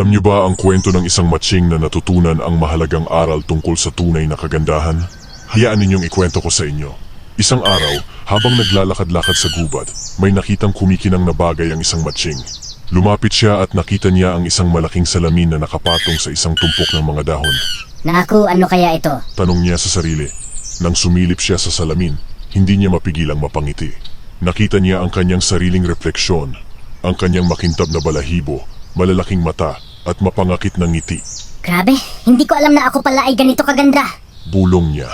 Alam niyo ba ang kwento ng isang matching na natutunan ang mahalagang aral tungkol sa tunay na kagandahan? Hayaan ninyong ikwento ko sa inyo. Isang araw, habang naglalakad-lakad sa gubat, may nakitang kumikinang na bagay ang isang matching. Lumapit siya at nakita niya ang isang malaking salamin na nakapatong sa isang tumpok ng mga dahon. Naku, ano kaya ito? Tanong niya sa sarili. Nang sumilip siya sa salamin, hindi niya mapigilang mapangiti. Nakita niya ang kanyang sariling refleksyon, ang kanyang makintab na balahibo, malalaking mata, at mapangakit na ngiti. Grabe, hindi ko alam na ako pala ay ganito kaganda. Bulong niya.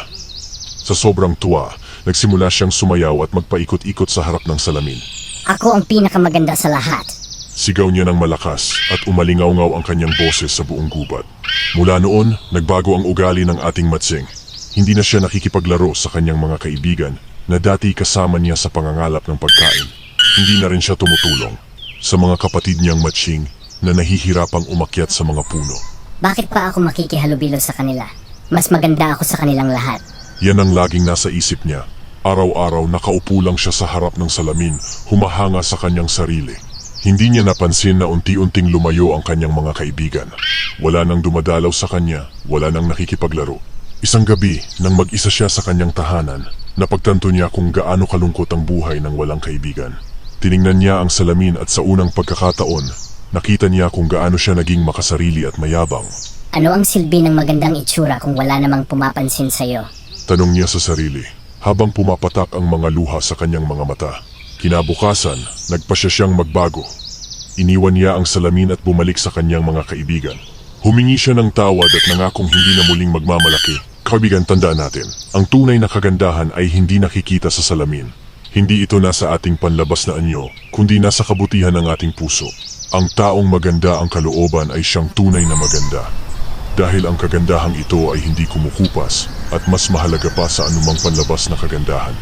Sa sobrang tuwa, nagsimula siyang sumayaw at magpaikot-ikot sa harap ng salamin. Ako ang pinakamaganda sa lahat. Sigaw niya ng malakas at umalingaw-ngaw ang kanyang boses sa buong gubat. Mula noon, nagbago ang ugali ng ating matsing. Hindi na siya nakikipaglaro sa kanyang mga kaibigan na dati kasama niya sa pangangalap ng pagkain. Hindi na rin siya tumutulong sa mga kapatid niyang matsing na nahihirapang umakyat sa mga puno. Bakit pa ako makikihalubilo sa kanila? Mas maganda ako sa kanilang lahat. Yan ang laging nasa isip niya. Araw-araw nakaupo lang siya sa harap ng salamin, humahanga sa kanyang sarili. Hindi niya napansin na unti-unting lumayo ang kanyang mga kaibigan. Wala nang dumadalaw sa kanya, wala nang nakikipaglaro. Isang gabi, nang mag-isa siya sa kanyang tahanan, napagtanto niya kung gaano kalungkot ang buhay ng walang kaibigan. Tiningnan niya ang salamin at sa unang pagkakataon, nakita niya kung gaano siya naging makasarili at mayabang. Ano ang silbi ng magandang itsura kung wala namang pumapansin sa'yo? Tanong niya sa sarili, habang pumapatak ang mga luha sa kanyang mga mata. Kinabukasan, nagpa siya siyang magbago. Iniwan niya ang salamin at bumalik sa kanyang mga kaibigan. Humingi siya ng tawad at nangakong hindi na muling magmamalaki. Kaibigan, tandaan natin, ang tunay na kagandahan ay hindi nakikita sa salamin. Hindi ito nasa ating panlabas na anyo, kundi nasa kabutihan ng ating puso. Ang taong maganda ang kalooban ay siyang tunay na maganda. Dahil ang kagandahang ito ay hindi kumukupas at mas mahalaga pa sa anumang panlabas na kagandahan.